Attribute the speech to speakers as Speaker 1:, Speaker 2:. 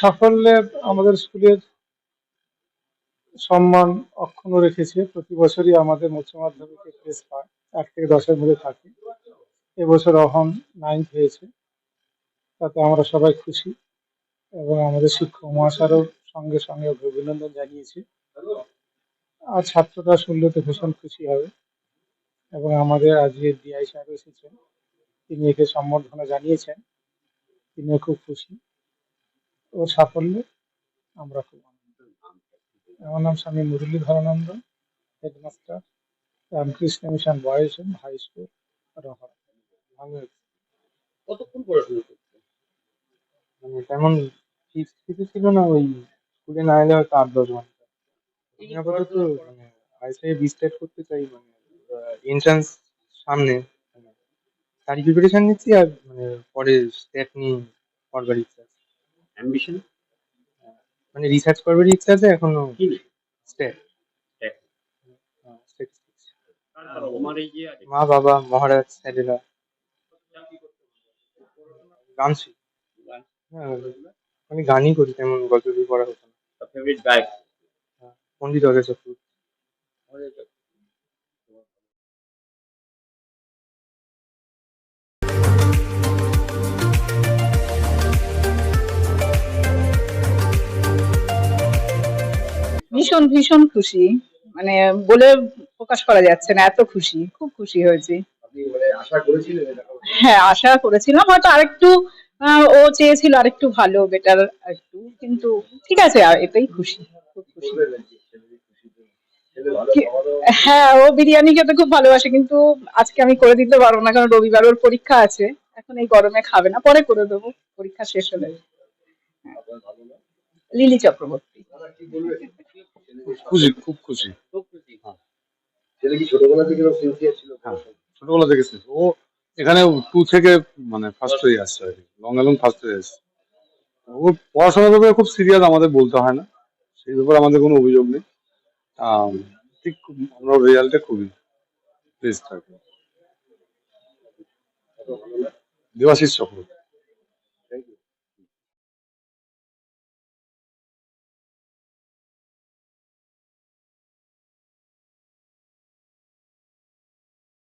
Speaker 1: সাফল্যে আমাদের স্কুলের সম্মান অক্ষুণ্ণ রেখেছে। প্রতি বছরই আমাদের উচ্চ মাধ্যমিকে প্রেস পায় এক থেকে দশের মধ্যে থাকে। এবছর অহন নাইন্থ হয়েছে। তাতে আমরা সবাই খুশি এবং আমাদের শিক্ষক মহাশয়ও সঙ্গে সঙ্গে অভিনন্দন জানিয়েছে। আর ছাত্ররা শুনলে তো ভীষণ খুশি হবে এবং আমাদের আজকে ডিআই সাহেব এসেছেন। তিনি একে সম্বর্ধনা জানিয়েছেন। তিনিও খুব খুশি। ওর সাফল্যে আমরা খুব আনন্দিত। আমার নাম Swami Muralidharananda headmaster Ramakrishna mission boys home high school Rahara.
Speaker 2: কতক্ষণ পড়াশোনা করতে
Speaker 3: মানে তেমন ফিক্স কিছু ছিল না ওই স্কুলে না এলে হয়তো আট দশ ঘণ্টা। আমি আপাতত মানে আইসিআই বিস্টার্ট করতে চাই মানে এন্ট্রান্স সামনে মানে তারই প্রিপারেশন নিচ্ছি আর মানে পরে স্টেট নিয়ে করবার ইচ্ছা
Speaker 2: অ্যাম্বিশন
Speaker 3: মানে রিসার্চ করবার ইচ্ছা আছে এখনও
Speaker 2: কি
Speaker 3: স্টেট মা বাবা মহারাজ স্যারেরা গান হ্যাঁ আমি গানই করি তেমন গল্প বই পড়া হতো না। পন্ডিত অজয় চক্রবর্তী।
Speaker 4: ভীষণ ভীষণ খুশি। মানে বলে প্রকাশ করা যাচ্ছে না এত খুশি খুব খুশি হয়েছি।
Speaker 2: মানে?
Speaker 4: হ্যাঁ আশা করেছিলাম হয়তো আরেকটু ও চেয়েছিল আরেকটু ভালো বেটার একটু কিন্তু ঠিক আছে আর এটাই খুশি খুব খুশি। হ্যাঁ ও বিরিয়ানি খেতে খুব ভালোবাসে কিন্তু আজকে আমি করে দিতে পারব না কারণ রবিবার ওর পরীক্ষা আছে। এখন এই গরমে খাবে না পরে করে দেবো পরীক্ষা শেষ হলে? লিলি চক্রবর্তী?
Speaker 5: খুশি খুব খুশি
Speaker 2: খুব খুশি। ছেলে কি ছোটবেলা থেকে ছিল?
Speaker 5: হ্যাঁ। ছোটবেলা থেকে ছিল। ও এখানে টু থেকে মানে ফার্স্ট হয়ে আসছে আর কি লং এলং ফার্স্ট হয়ে আসছে ও পড়াশোনার ব্যাপারে খুব সিরিয়াস আমাদের বলতে হয় না সেই ব্যাপারে আমাদের কোনো অভিযোগ নেই ঠিক খুব- আমরা রেজাল্টে খুবই প্লেস থাকি দেবাশিস চক্রবর্তী